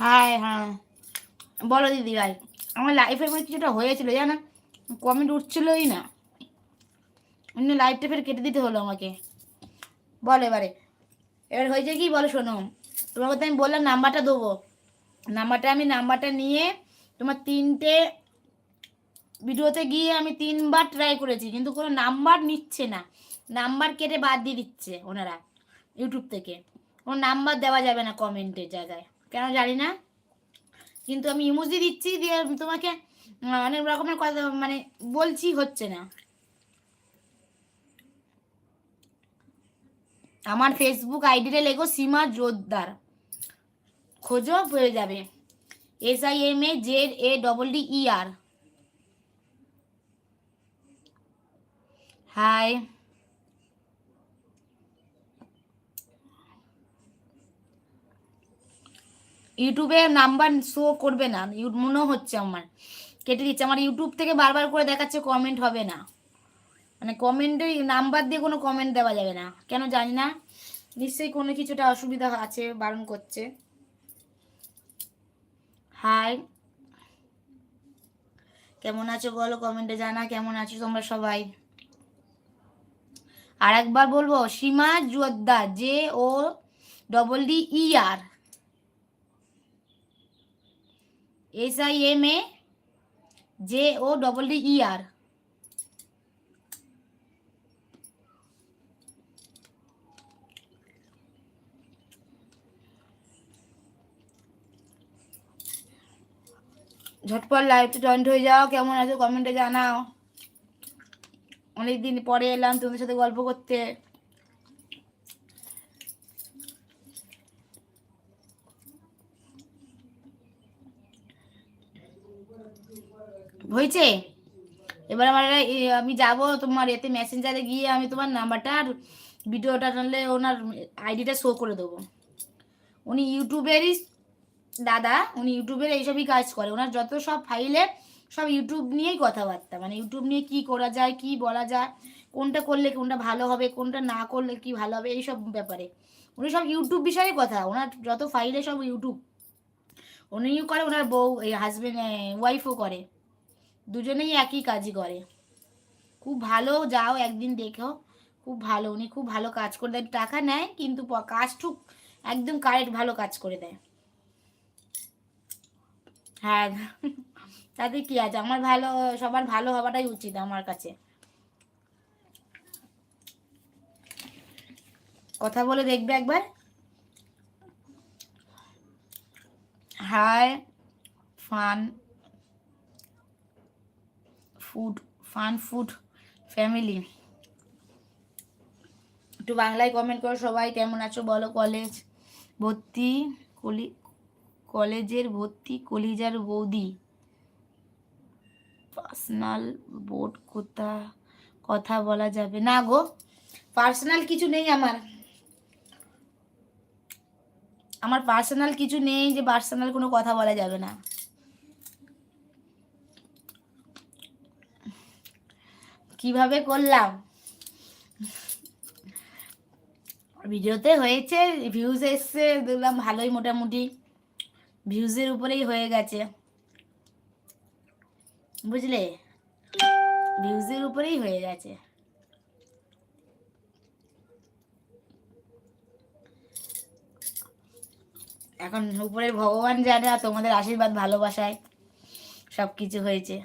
High হ্যাঁ। বলো দিদি ভাই, আমার লাইফের মধ্যে কিছুটা হয়েছিল, জানো? কমেন্ট উঠছিলই না। অন্য লাইফটা ফের কেটে দিতে হলো আমাকে। বলো এবারে। এবার হয়েছে কি? বলো শোনো। তোমাকে তো আমি বললাম, নাম্বারটা দেবো। নাম্বারটা, আমি নাম্বারটা নিয়ে তোমার তিনটে ভিডিওতে গিয়ে আমি তিনবার ট্রাই করেছি, কিন্তু কোনো নাম্বার নিচ্ছে না। নাম্বার কেটে বাদ দিয়ে দিচ্ছে ওনারা ইউটিউব থেকে। কোনো নাম্বার দেওয়া যাবে না কমেন্টের জায়গায়। কেন জানি না। কিন্তু আমি ইমোজি দিচ্ছি, দিয়ে তোমাকে অনেক রকমের কথা মানে বলছি হচ্ছে না। আমার ফেসবুক আইডিতে লেগো সীমা জোরদার। খোঁজো পেয়ে যাবে। S I M A Z A double D E R hi ইউটিউবে নাম্বার শো করবে না। মনে হচ্ছে আমার। কেটে দিচ্ছে। আমার ইউটিউব থেকে বারবার করে দেখাচ্ছে কমেন্ট হবে না। মানে কমেন্টে নাম্বার দিয়ে কোনো কমেন্ট দেওয়া যাবে না। কেন জানি না। নিশ্চয়ই কোনো কিছুটা অসুবিধা আছে, বারণ করছে। হাই কেমন আছো বলো কমেন্টে জানা কেমন আছো তোমরা সবাই? আর একবার বলব, Seema Jodda J O double D E R S I M A J O double D E R ঝটপট লাইভে জয়েন্ট হয়ে যাও। কেমন আছো? কমেন্টে জানাও। অনেকদিন পরে এলাম তোমাদের সাথে গল্প করতে। হয়েছে? এবার আমার আমি যাব তোমার এতে মেসেঞ্জারে গিয়ে আমি তোমার নাম্বারটা আর ভিডিওটা টানলে ওনার আইডিটা শো করে দেবো। উনি ইউটিউবেরই দাদা, উনি ইউটিউবের এইসবই কাজ করে। ওনার যত সব ফাইলে সব ইউটিউব নিয়েই কথাবার্তা। মানে ইউটিউব নিয়ে কি করা যায়, কি বলা যায়, কোনটা করলে কোনটা ভালো হবে, কোনটা না করলে কি ভালো হবে, এইসব ব্যাপারে। উনি সব ইউটিউব বিষয়ে কথা। ওনার যত ফাইলে সব ইউটিউব। উনিও করে ওনার বউ, এই হাজবেন্ড ওয়াইফও করে। দুজনেই একই কাজই করে। খুব ভালো, যাও একদিন দেখো খুব ভালো, উনি খুব ভালো কাজ করে দেয় টাকা নেয়, কিন্তু কাজ একদম কারেক্ট ভালো কাজ করে দেয়। হ্যাঁ তাতে কি আছে? আমার ভালো, সবার ভালো হওয়াটাই উচিত আমার কাছে। কথা বলে দেখবে একবার। Hi, fun. Food fun food family একটু বাংলায় কমেন্ট করো সবাই, কেমন আছো বলো কলেজ ভর্তি কলি, কলেজের ভর্তি কলিজার বৌদি। পার্সোনাল বোর্ড কোথা, কথা বলা যাবে না গো। পার্সোনাল কিছু নেই আমার। আমার পার্সোনাল কিছু নেই যে পার্সোনাল কোনো কথা বলা যাবে না। কীভাবে করলাম? ভিডিওতে হয়েছে ভিউজ এসছে, দেখলাম ভালোই মোটামুটি। ভিউজের উপরেই হয়ে গেছে। বুঝলে? ভিউজের উপরেই হয়ে গেছে। এখন উপরের ভগবান জানে আর তোমাদের আশীর্বাদ, ভালোবাসায় সব কিছু হয়েছে।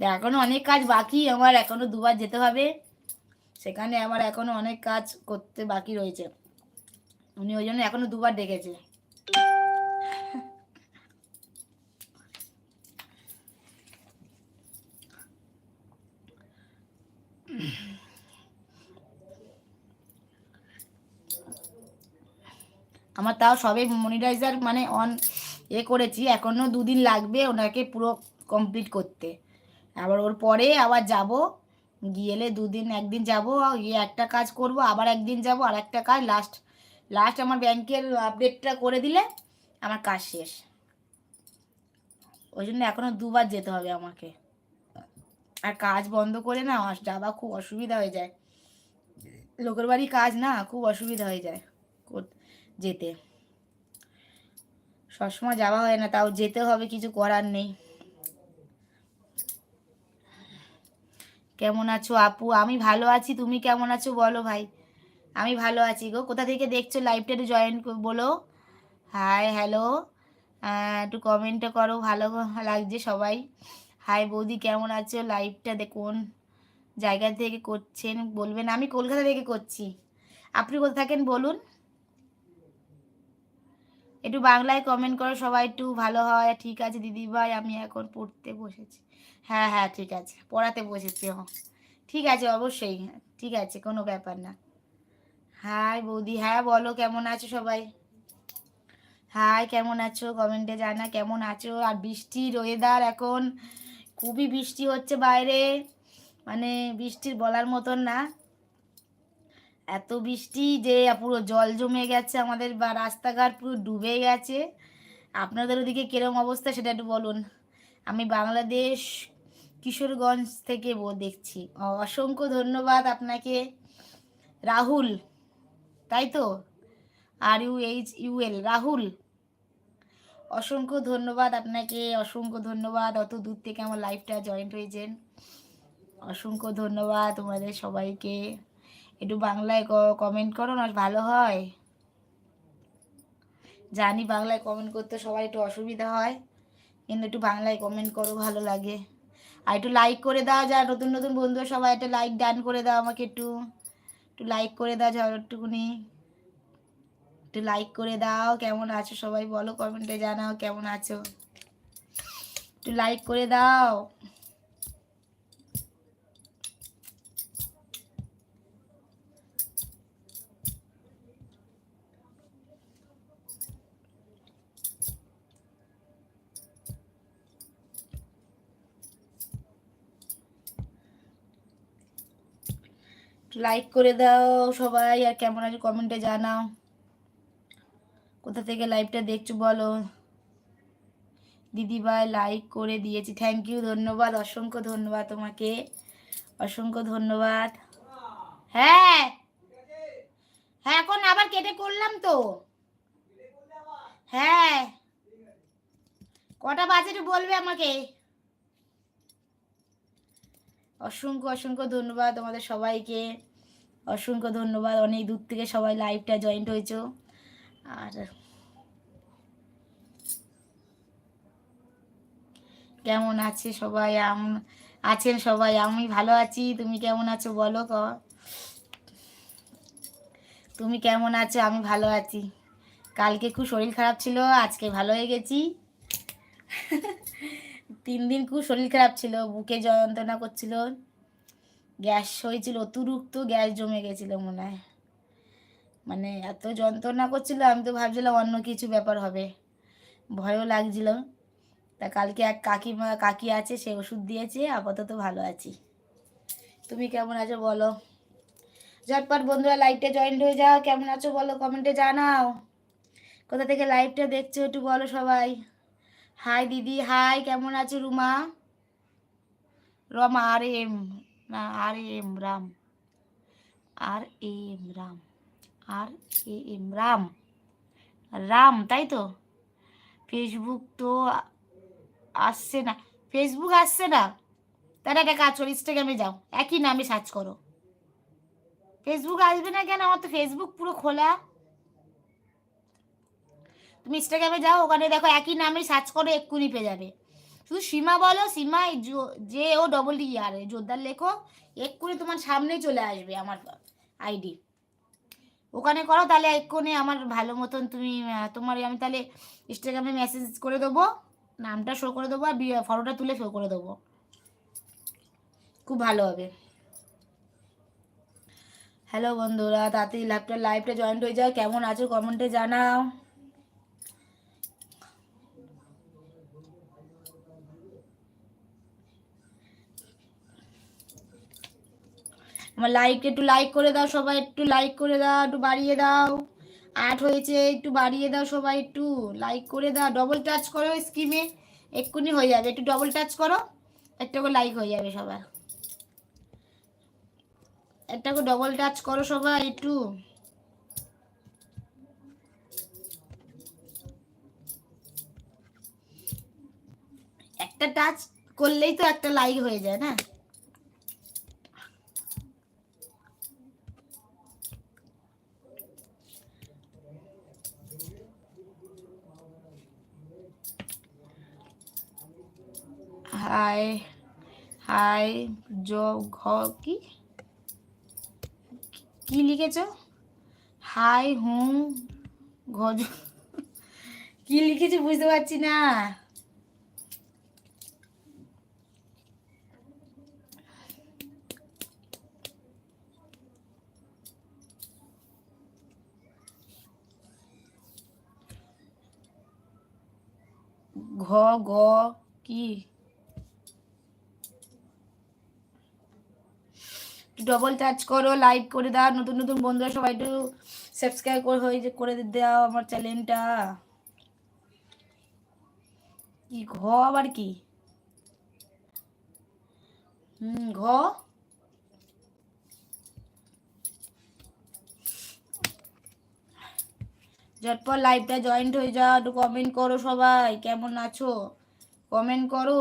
এখনও অনেক কাজ বাকি, আমার এখনও দুবার যেতে হবে। সেখানে আমার এখনও অনেক কাজ করতে বাকি রয়েছে। উনি ওই জন্য এখনও দুবার ডেকেছে। আমার তাও সবে মনিটাইজার মানে অন এ করেছি, এখনও দুদিন লাগবে ওনাকে পুরো কমপ্লিট করতে। আবার ওর পরে আবার যাব। গিয়ে এলে দুদিন একদিন যাব, গিয়ে একটা কাজ করব, আবার একদিন যাব, আর একটা কাজ লাস্ট লাস্ট আমার ব্যাংকের আপডেটটা করে দিলে আমার কাজ শেষ। ওই জন্য এখনও দুবার যেতে হবে আমাকে। আর কাজ বন্ধ করে না যাওয়া খুব অসুবিধা হয়ে যায়। লোকের বাড়ি কাজ না, খুব অসুবিধা হয়ে যায় যেতে। সবসময় যাওয়া হয় না, তাও যেতে হবে, কিছু করার নেই। কেমন আছো আপু? আমি ভালো আছি, তুমি কেমন আছো বলো ভাই। আমি ভালো আছি গো। কোথা থেকে দেখছ লাইভটা একটু জয়েন বলো। হাই হ্যালো একটু কমেন্টটা করো, ভালো লাগছে সবাই। হাই বৌদি, কেমন আছো? লাইভটা দেখুন জায়গা থেকে করছেন বলবেন। আমি কলকাতা থেকে করছি। আপনি কোথা থাকেন বলুন। একটু বাংলায় কমেন্ট করো সবাই, একটু ভালো হয়। ঠিক আছে দিদি ভাই আমি এখন পড়তে বসেছি। হ্যাঁ হ্যাঁ ঠিক আছে। পড়াতে বসেছি ও ঠিক আছে, অবশ্যই। ঠিক আছে, কোনো ব্যাপার না। হাই বৌদি হ্যাঁ বলো, কেমন আছো সবাই? হাই, কেমন আছো? কমেন্টে জানা, কেমন আছো? আর বৃষ্টির ওয়েদার এখন খুবই বৃষ্টি হচ্ছে বাইরে। মানে বৃষ্টির বলার মতন না। এত বৃষ্টি যে পুরো জল জমে গেছে আমাদের বা রাস্তাঘাট পুরো ডুবে গেছে। আপনাদের ওদিকে কিরম অবস্থা সেটা একটু বলুন। আমি বাংলাদেশ কিশোরগঞ্জ থেকে দেখছি। অসংখ্য ধন্যবাদ আপনাকে। রাহুল, তাই তো? R U H UL Rahul. অসংখ্য ধন্যবাদ আপনাকে, অসংখ্য ধন্যবাদ। অত দূর থেকে আমার লাইফটা জয়েন্ট হয়েছেন। অসংখ্য ধন্যবাদ তোমাদের সবাইকে। একটু বাংলায় কমেন্ট করো না, ভালো হয়। জানি বাংলায় কমেন্ট করতে সবাই একটু অসুবিধা হয়, কিন্তু একটু বাংলায় কমেন্ট করো, ভালো লাগে। আর একটু লাইক করে দাও যা নতুন নতুন বন্ধু, সবাই একটা লাইক ডান করে দাও আমাকে একটু। একটু লাইক করে দাও যাও একটুকুনি একটু লাইক করে দাও, কেমন আছো সবাই বলো কমেন্টে জানাও কেমন আছো। একটু লাইক করে দাও। লাইক করে দাও সবাই, আর কেমন আছে কমেন্টে জানাও। কোথা থেকে লাইভটা দেখছ বলো। দিদিভাই লাইক করে দিয়েছি থ্যাংক ইউ ধন্যবাদ, অসংখ্য ধন্যবাদ তোমাকে। অসংখ্য ধন্যবাদ। হ্যাঁ হ্যাঁ এখন আবার কেটে করলাম তো। হ্যাঁ কটা বাজে বলবে আমাকে? অসংখ্য অসংখ্য ধন্যবাদ তোমাদের সবাইকে। অসংখ্য ধন্যবাদ। অনেক দূর থেকে সবাই লাইভটা জয়েন্ট হয়েছ। আর কেমন আছে সবাই? আম, আছেন সবাই? আমি ভালো আছি। তুমি কেমন আছো বলো ক। তুমি কেমন আছো? আমি ভালো আছি। কালকে খুব শরীর খারাপ ছিল, আজকে ভালো হয়ে গেছি। তিন দিন খুব শরীর খারাপ ছিল, বুকে যন্ত্রণা করছিল। গ্যাস হয়েছিল, অতিরিক্ত গ্যাস জমে গেছিল মনে হয়। মানে এত যন্ত্রণা করছিল, আমি তো ভাবছিলাম অন্য কিছু ব্যাপার হবে। ভয়ও লাগছিল। তা কালকে এক কাকিমা, কাকি আছে, সে ওষুধ দিয়েছে, আপাতত ভালো আছি। তুমি কেমন আছো বলো? ঝটপট বন্ধুরা লাইভটা জয়েন্ট হয়ে যাও। কেমন আছো বলো? কমেন্টে জানাও। কোথা থেকে লাইভটা দেখছ একটু বলো সবাই। হাই দিদি হাই কেমন আছো রুমা? রমা, আর এম না R M Ram. R M Ram. R A M Ram. Ram, তাই তো? ফেসবুক তো আসছে না। ফেসবুক আসছে না? তাহলে একটা কাজ করো ইনস্টাগ্রামে যাও। একই নামে সার্চ করো। ফেসবুক আসবে না কেন? আমার তো ফেসবুক পুরো খোলা। তুমি ইনস্টাগ্রামে যাও, ওখানে দেখো একই নামে সার্চ করো, এক্ষুনি পেয়ে যাবে। শুধু সীমা বলো, সীমা যে ও ডবল ডি আর জোরদার লেখো। এক্ষুনি তোমার সামনেই চলে আসবে আমার আইডি ওখানে করো, তাহলে এক্ষুনি আমার ভালো মতন তুমি তোমার আমি তাহলে ইনস্টাগ্রামে মেসেজ করে দেবো, নামটা শো করে দেবো, আর ফটোটা তুলে শো করে দেবো। খুব ভালো হবে। হ্যালো বন্ধুরা, তাড়াতাড়ি লাইভটা লাইভটা জয়েন্ট হয়ে যাও কেমন আছো? কমেন্টে জানাও। আমার লাইক একটু লাইক করে দাও সবাই, একটু লাইক করে দাও, একটু বাড়িয়ে দাও। আট হয়েছে, একটু বাড়িয়ে দাও সবাই, একটু লাইক করে দাও। ডবল টাচ করো স্ক্রিমে এক্ষুনি হয়ে যাবে। একটু ডবল টাচ করো, একটা করে লাইক হয়ে যাবে সবার। একটা করে ডবল টাচ করো সবাই, একটু। একটা টাচ করলেই তো একটা লাইক হয়ে যায় না? হাই হাই জব ঘ, কি? কি লিখেছো? হাই, হুম গজ কি লিখেছে বুঝতে পারছি না। ঘ, গ, কি? ডবল টাচ করো লাইক করে দাও, নতুন নতুন বন্ধুরা সবাই একটু সাবস্ক্রাইব করে হয়ে যে করে দাও আমার চ্যানেলটা কি ঘ আবার কি? হুম, ঘ। ঝটপট লাইভটা জয়েন্ট হয়ে যাও, একটু কমেন্ট করো সবাই, কেমন আছো? কমেন্ট করো।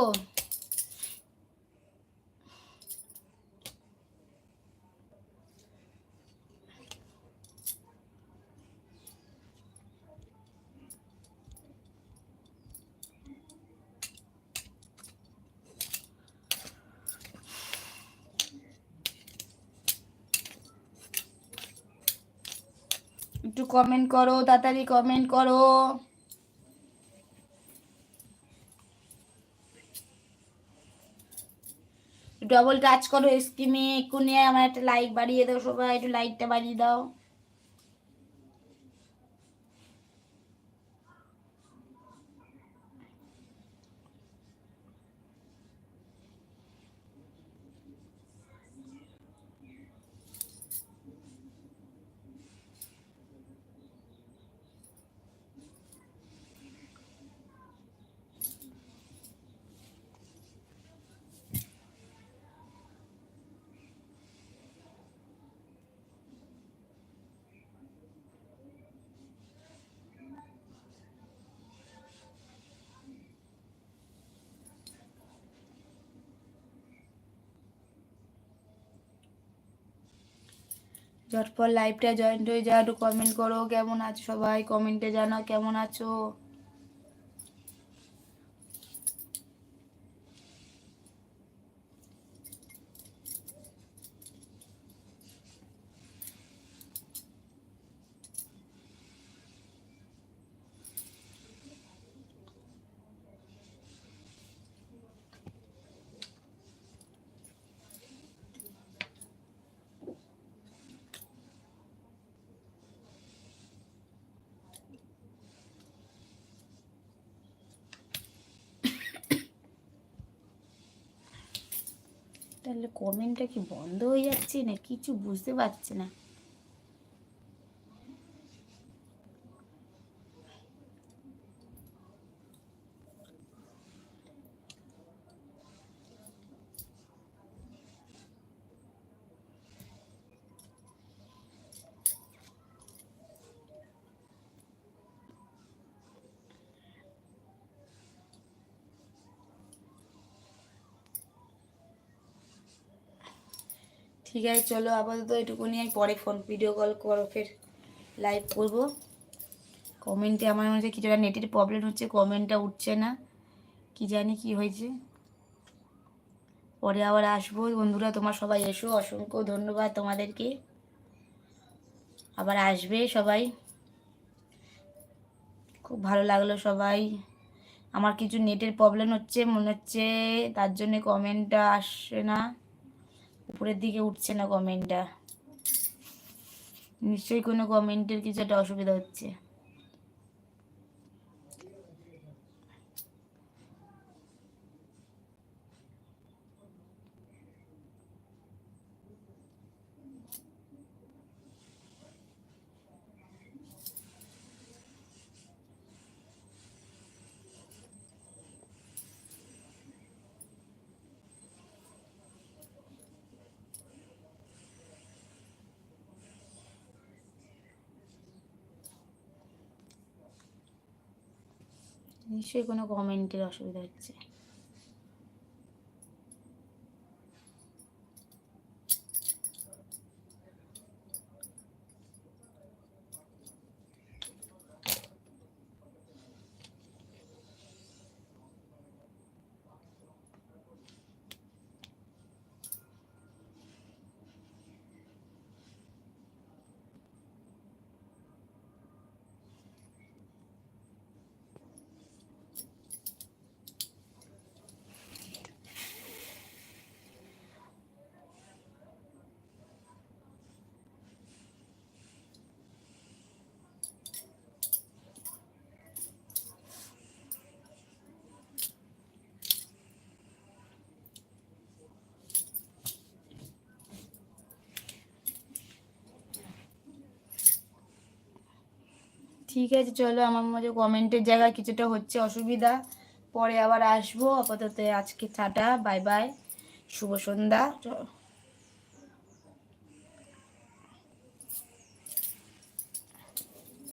একটু কমেন্ট করো, তাড়াতাড়ি কমেন্ট করো। ডবল টাচ করো স্ক্রিনে এক্ষুনি আমার একটা লাইক বাড়িয়ে দাও সবাই, একটু লাইকটা বাড়িয়ে দাও। ঝটপট লাইভটা জয়েন্ট হয়ে যাও একটু কমেন্ট করো, কেমন আছো সবাই? কমেন্টে জানাও, কেমন আছো? তাহলে কমেন্টটা কি বন্ধ হয়ে যাচ্ছে না? কিছু বুঝতে পারছি না। ঠিক আছে, চলো আপাতত এটুকুনি আমি পরে ফোন ভিডিও কল করো ফের। লাইভ করব। কমেন্টে আমার মনে হচ্ছে কিছুটা নেটের প্রবলেম হচ্ছে কমেন্টটা উঠছে না। কি জানি কি হয়েছে। পরে আবার আসব। বন্ধুরা, তোমার সবাই এসো। অসংখ্য ধন্যবাদ তোমাদেরকে। আবার আসবে সবাই। খুব ভালো লাগল সবাই। আমার কিছু নেটের প্রবলেম হচ্ছে, মনে হচ্ছে তার জন্য কমেন্টটা আসছে না। উপরের দিকে উঠছে না কমেন্টটা নিশ্চয়ই কোনো কমেন্টের কিছু একটা অসুবিধা হচ্ছে। নিশ্চয়ই কোনো কমেন্টের অসুবিধা হচ্ছে। ঠিক আছে, চলো আমার মধ্যে কমেন্টের জায়গায় কিছুটা হচ্ছে অসুবিধা। পরে আবার আসব। আপাতত আজকে টাটা বাই বাই শুভ সন্ধ্যা।